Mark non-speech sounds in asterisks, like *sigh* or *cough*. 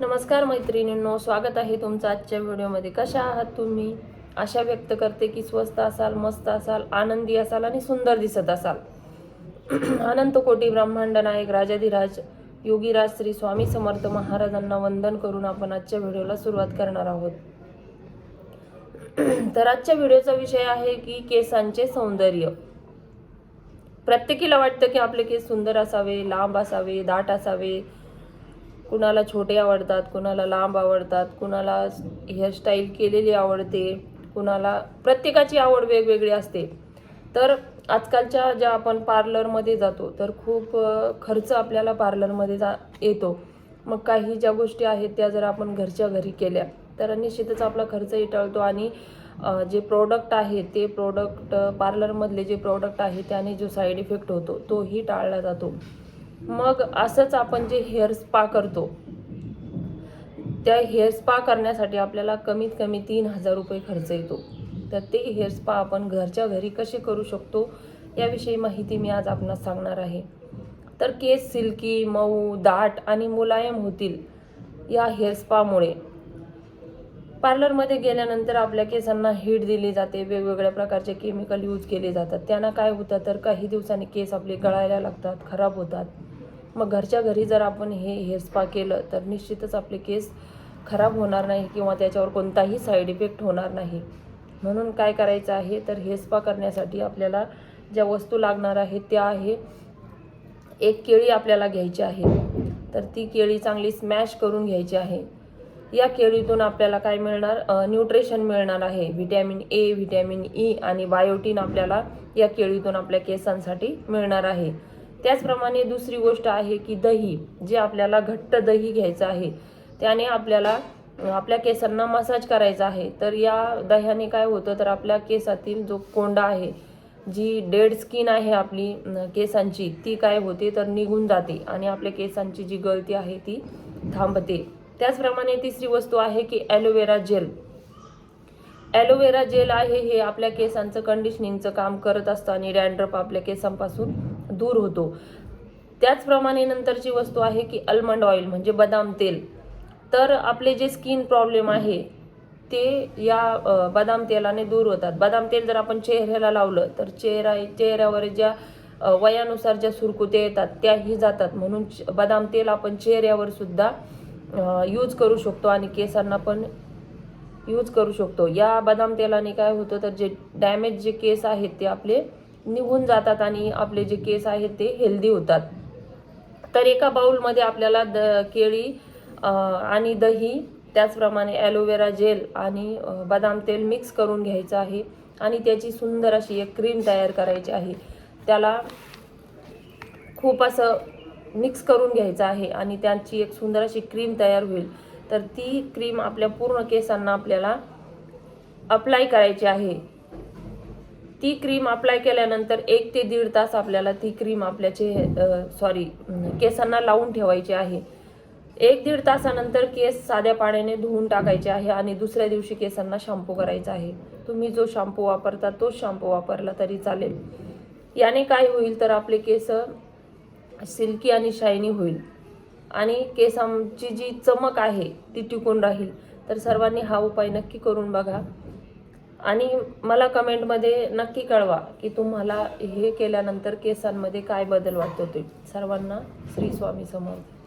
नमस्कार मैत्रिणींनो स्वागत आहे तुमचं आजच्या व्हिडिओमध्ये. कशा आहात तुम्ही? आशा व्यक्त करते की स्वस्त असाल मस्त असाल आनंदी असाल आणि सुंदर दिसत असाल. *clears throat* अनंत कोटी ब्रह्मांड नायक राजाधिराज योगीराज श्री स्वामी समर्थ महाराजांना वंदन करून आपण आजच्या व्हिडिओला सुरुवात करणार आहोत. *clears throat* तर आजच्या व्हिडिओचा विषय आहे की केसांचे सौंदर्य. प्रत्येकीला वाटतं की आपले केस सुंदर असावे लांब असावे दाट असावे कुणाला छोटे आवडतात कुणाला लांब आवडतात कुणाला हेअरस्टाईल केलेली आवडते कुणाला प्रत्येकाची आवड वेगवेगळी असते. तर आजकालच्या ज्या आपण पार्लरमध्ये जातो तर खूप खर्च आपल्याला पार्लरमध्ये जा येतो. मग काही ज्या गोष्टी आहेत त्या जर आपण घरच्या घरी केल्या तर निश्चितच आपला खर्चही टळतो आणि जे प्रोडक्ट आहे ते प्रोडक्ट पार्लरमधले जे प्रोडक्ट आहे त्याने जो साईड इफेक्ट होतो तोही टाळला जातो. मग असंच आपण जे हेअर स्पा करतो त्या हेअर स्पा करण्यासाठी आपल्याला कमीत कमी तीन हजार रुपये खर्च येतो. तर ते हेअर स्पा आपण घरच्या घरी कसे करू शकतो याविषयी माहिती मी आज आपणास सांगणार आहे. तर केस सिल्की मऊ दाट आणि मुलायम होतील या हेअर स्पामुळे. पार्लरमध्ये गेल्यानंतर आपल्या केसांना हीट दिली जाते वेगवेगळ्या प्रकारचे केमिकल यूज केले जातात. त्यांना काय होतं तर काही दिवसांनी केस आपले गळायला लागतात खराब होतात. मग घरच्या घरी जर आपण हे हेअर स्पा केलं तर निश्चितच आपले केस खराब होणार नाही किंवा त्याच्यावर कोणताही साईड इफेक्ट होणार नाही. म्हणून काय करायचं आहे तर हेअर स्पा करण्यासाठी आपल्याला ज्या वस्तू लागणार आहेत त्या आहे. एक केळी आपल्याला घ्यायची आहे तर ती केळी चांगली स्मॅश करून घ्यायची आहे. या केळीतून आपल्याला काय मिळणार? न्यूट्रिशन मिळणार आहे. व्हिटॅमिन ए व्हिटॅमिन ई आणि बायोटीन आपल्याला या केळीतून आपल्या केसांसाठी मिळणार आहे. त्याचप्रमाणे दुसरी गोष्ट आहे की दही जे आपल्याला घट्ट दही घ्यायचं आहे त्याने आपल्याला आपल्या केसांना मसाज करायचा आहे. तर या दह्याने काय होतं तर आपल्या केसातील जो कोंडा आहे जी डेड स्किन आहे आपली केसांची ती काय होते तर निघून जाते आणि आपल्या केसांची जी गळती आहे ती थांबते. त्याचप्रमाणे तिसरी वस्तू आहे की ॲलोवेरा जेल ॲलोवेरा जेल आहे हे आपल्या केसांचं कंडिशनिंगचं काम करत असतं आणि डॅन्ड्रफ आपल्या केसांपासून दूर होतो. त्याचप्रमाणे नंतरची वस्तू आहे की अल्मंड ऑइल म्हणजे बदाम तेल. तर आपले जे स्किन प्रॉब्लेम आहे ते या बदाम तेलाने दूर होतात. बदाम तेल जर आपण चेहऱ्याला लावलं तर चेहरा चेहऱ्यावर ज्या वयानुसार ज्या सुरकुत्या येतात त्याही जातात. म्हणून बदाम तेल आपण चेहऱ्यावर सुद्धा यूज करू शकतो आणि केसांना पण यूज करू शकतो. या बदाम तेलाने काय होतं तर जे डॅमेज जे केस आहेत ते आपले निघून जातात आणि आपले जे केस आहेत ते हेल्दी होतात. तर एका बाउलमध्ये आपल्याला द केळी आणि दही त्याचप्रमाणे ॲलोवेरा जेल आणि बदाम तेल मिक्स करून घ्यायचं आहे. आणि त्याची सुंदर अशी एक क्रीम तयार करायची आहे. त्याला खूप असं मिक्स करून घ्यायचं आहे आणि त्यांची एक सुंदर अशी क्रीम तयार होईल. तर ती क्रीम आपल्या पूर्ण केसांना आपल्याला अप्लाय करायची आहे. ती क्रीम अप्लाय केल्यानंतर एक ते दीड तास आपल्याला ती क्रीम आपल्या चेह सॉरी केसांना लावून ठेवायची आहे. एक दीड तासानंतर केस साध्या पाण्याने धुवून टाकायचे आहे आणि दुसऱ्या दिवशी केसांना शॅम्पू करायचा आहे. तुम्ही जो शॅम्पू वापरता तोच शॅम्पू वापरला तरी चालेल. याने काय होईल तर आपले केस सिल्की आणि शायनी होईल. आणि केसांची जी चमक आहे ती टिकून राहील. तर सर्वांनी हा उपाय नक्की करून बघा. आणि मला कमेंटमध्ये नक्की कळवा की तुम्हाला हे केल्यानंतर केसांमध्ये काय बदल वाटतो ते. सर्वांना श्री स्वामी समर्थ.